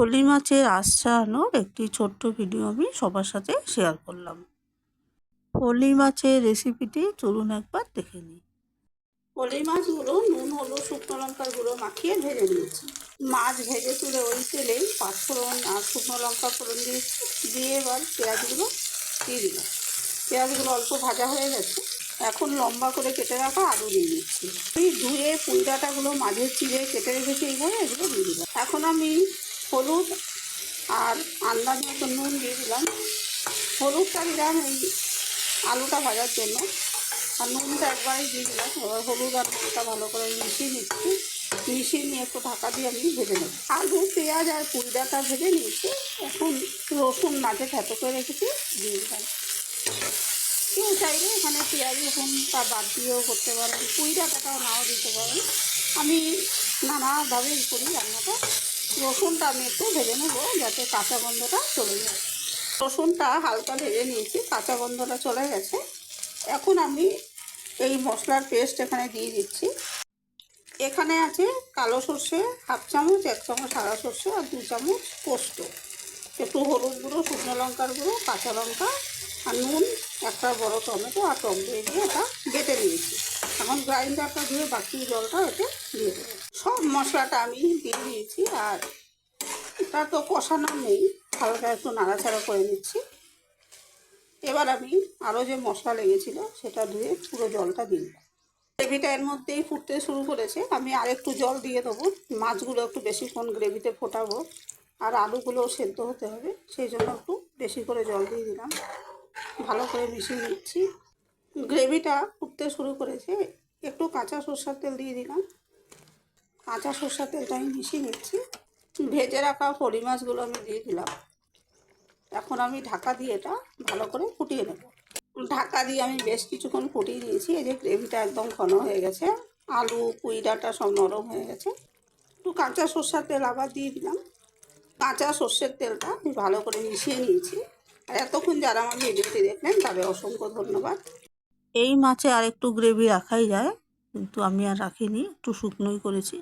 পলি মাছের আঁশ ছাড়ানোর একটি ছোট্ট ভিডিও আমি সবার সাথে শেয়ার করলাম। পলি মাছের রেসিপিটি চলুন একবার দেখে নিই। পলি মাছগুলো নুন, হলুদ, শুকনো লঙ্কার গুঁড়ো মাখিয়ে ভেজে নিয়েছি। মাছ ভেজে তুলে ওই তেলেই পাঁচফোড়ন আর শুকনো লঙ্কা ফোড়ন দিয়েছি দিয়ে এবার পেঁয়াজগুলো দিয়ে দিলাম। পেঁয়াজগুলো অল্প ভাজা হয়ে গেছে। এখন লম্বা করে কেটে রাখা আলু দিয়ে দিচ্ছি। আমি ধুয়ে পুঁই ডাঁটাগুলো মাঝে চিড়ে কেটে রেখেছি এইভাবে এগুলো দিয়ে দিলাম। এখন আমি হলুদ আর আন্দাজ মতো নুন দিয়ে দিলাম। হলুদটা দিলাম এই আলুটা ভাজার জন্য। আর নুনটা একবারই দিয়ে দিলাম। এবার হলুদ আর নুনটা ভালো করে মিশিয়ে নিচ্ছি। মিশিয়ে নিয়ে একটু ঢাকা দিয়ে আমি ভেজে নেব। আলু, পেঁয়াজ আর পুঁই ভেজে নিয়েছি। এখন রসুন মাঝে থেতো করে রেখেছি, দিয়ে দিলাম। কেউ চাইলে এখানে পেঁয়াজ, রসুনটা বাদ দিয়েও করতে পারেন। পুঁই ডাঁটাটাও নাও দিতে পারেন। আমি নানাভাবেই করি রান্নাটা। রসুনটা আমি একটু ভেজে নেব যাতে কাঁচা গন্ধটা চলে যায়। রসুনটা হালকা ভেজে নিয়েছি, কাঁচা গন্ধটা চলে গেছে। এখন আমি এই মশলার পেস্ট এখানে দিয়ে দিচ্ছি। এখানে আছে কালো সর্ষে হাফ চামচ, এক চামচ সাদা সর্ষে আর দু চামচ পোস্ত। একটু হলুদ গুঁড়ো, শুকনো লঙ্কার গুঁড়ো, কাঁচা লঙ্কা আর নুন, একটা বড় টমেটো আর টক দিয়ে এটা বেটে নিয়েছি। এখন গ্রাইন্ডারটা দিয়ে বাকি জলটা এতে দিয়ে দেবো। মশলাটা আমি দিয়ে দিয়েছি আর এটা তো কষানো নেই। হালকা একটু নাড়াচাড়া করে নিচ্ছি। এবার আমি আরও যে মশলা লেগেছিল সেটা ধুয়ে পুরো জলটা দিই গ্রেভিটা এর মধ্যেই ফুটতে শুরু করেছে। আমি আর একটু জল দিয়ে দেবো। মাছগুলো একটু বেশিক্ষণ গ্রেভিতে ফোটাবো আর আলুগুলোও সেদ্ধ হতে হবে। সেই জন্য একটু বেশি করে জল দিয়ে দিলাম। ভালো করে মিশিয়ে নিচ্ছি। গ্রেভিটা ফুটতে শুরু করেছে। একটু কাঁচা সরষার তেল দিয়ে দিলাম। কাঁচা সরষার তেলটা আমি মিশিয়ে নিচ্ছি। ভেজে রাখা পরি মাছগুলো আমি দিয়ে দিলাম। এখন আমি ঢাকা দিয়ে এটা ভালো করে ফুটিয়ে নেব। ঢাকা দিয়ে আমি বেশ কিছুক্ষণ ফুটিয়ে নিয়েছি। এই যে গ্রেভিটা একদম ঘন হয়ে গেছে। আলু, পুঁই, ডাঁটা সব নরম হয়ে গেছে। একটু কাঁচা সর্ষার তেল আবার দিয়ে দিলাম। কাঁচা সর্ষের তেলটা আমি ভালো করে মিশিয়ে নিয়েছি। আর এতক্ষণ যারা আমার ভিডিওটি দেখলেন, তাদের অসংখ্য ধন্যবাদ। এই মাছে আর একটু গ্রেভি রাখাই যায়, কিন্তু আমি আর রাখিনি। একটু শুকনোই করেছি।